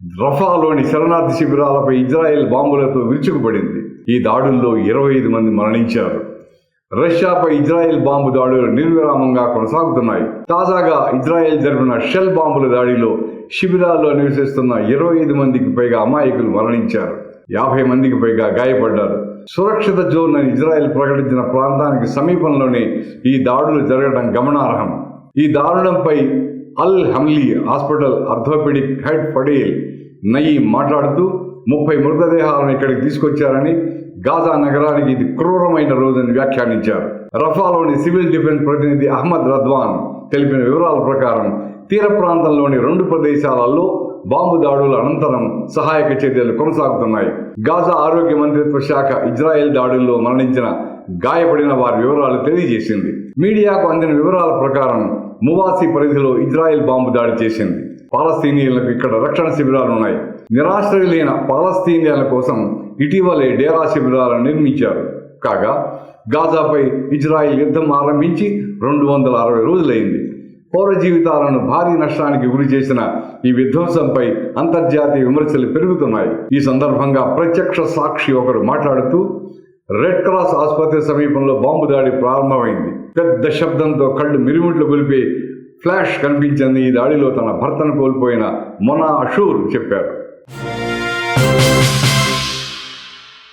రఫాలోని శరణార్థి శిబిరాలపై Israel బాంబులతో విరుచుకుపడింది. ఈ దాడుల్లో ఇరవై ఐదు మంది మరణించారు. రష్యాపై ఇజ్రాయెల్ బాంబు దాడులు నిర్విరామంగా కొనసాగుతున్నాయి. తాజాగా ఇజ్రాయెల్ జరిపిన షెల్ బాంబుల దాడిలో శిబిరాల్లో నివసిస్తున్న ఇరవై ఐదు మందికి పైగా అమాయకులు మరణించారు. యాభై మందికి పైగా గాయపడ్డారు. సురక్షిత జోన్ అని ఇజ్రాయెల్ ప్రకటించిన ప్రాంతానికి సమీపంలోనే ఈ దాడులు జరగడం గమనార్హం. ఈ దారుణంపై Al Hamli hospital orthopaedic head Fadel Naeem మాట్లాడుతూ ముప్పై మృతదేహాలను ఇక్కడికి తీసుకొచ్చారని గాజా నగరానికి ఇది క్రూరమైన రోజని వ్యాఖ్యానించారు. రఫాలోని సివిల్ డిఫెన్స్ ప్రతినిధి అహ్మద్ రద్వాన్ తెలిపిన వివరాల ప్రకారం తీర ప్రాంతంలోని రెండు ప్రదేశాలలో బాంబు దాడుల అనంతరం సహాయక చర్యలు కొనసాగుతున్నాయి. గాజా ఆరోగ్య మంత్రిత్వ శాఖ ఇజ్రాయెల్ దాడుల్లో మరణించిన గాయపడిన వారి వివరాలు తెలియజేసింది. మీడియాకు అందిన వివరాల ప్రకారం మువాసి పరిధిలో ఇజ్రాయెల్ బాంబు దాడి చేసింది. పాలస్తీనియన్లకు ఇక్కడ రక్షణ శిబిరాలు ఉన్నాయి. నిరాశ్రయులైన పాలస్తీనియాల కోసం ఇటీవలే డేరా శిబిరాలను నిర్మించారు. కాగా గాజాపై ఇజ్రాయిల్ యుద్ధం ఆరంభించి రెండు వందల అరవై రోజులైంది. పౌర జీవితాలను భారీ నష్టానికి గురి చేసిన ఈ విధ్వంసంపై అంతర్జాతీయ విమర్శలు పెరుగుతున్నాయి. ఈ సందర్భంగా ప్రత్యక్ష సాక్షి ఒకరు మాట్లాడుతూ రెడ్ క్రాస్ ఆసుపత్రి సమీపంలో బాంబు దాడి ప్రారంభమైంది. పెద్ద శబ్దంతో కళ్ళు మిరుమిట్లు గొలిపే ఫ్లాష్ కనిపించింది. ఈ దాడిలో తన భర్తను కోల్పోయిన మొనా అషూర్ చెప్పారు.